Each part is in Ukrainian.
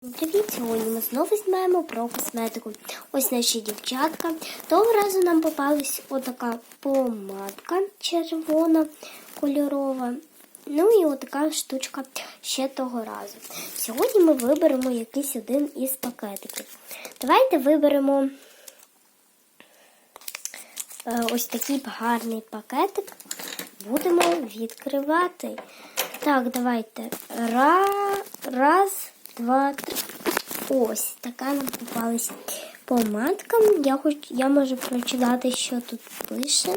Привіт! Сьогодні ми знову знімаємо про косметику. Ось наші дівчатка. Того разу нам попалась отака помадка червона кольорова. Ну і отака штучка ще того разу. Сьогодні ми виберемо якийсь один із пакетиків. Давайте виберемо е, ось такий гарний пакетик. Будемо відкривати. Так, давайте. Ра... Раз, два, три. Ось така нам попалася помадка. Я хоч я можу прочитати, що тут пише.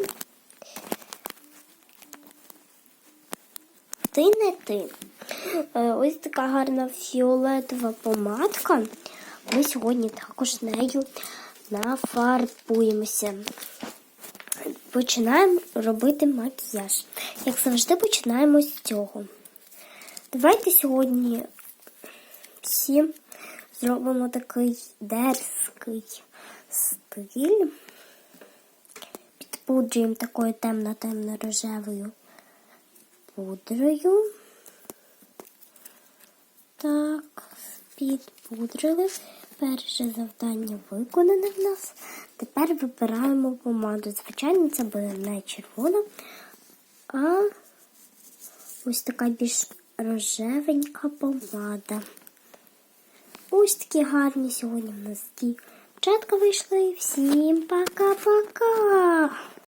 Ти не ти. Е, Ось така гарна фіолетова помадка. Ми сьогодні також нею нафарбуємося. Починаємо робити макіяж. Як завжди, починаємо з цього. Давайте сьогодні всі зробимо такий дерзкий стиль. Підпудрюємо такою темно-темно-рожевою пудрою. Так, підпудрили. Перше завдання виконане в нас. Тепер вибираємо помаду. Звичайно, це буде не червона, а ось така більш рожевенька помада. Ось такі гарні сьогодні в нас дівчатка вийшли. Всім пока-пока!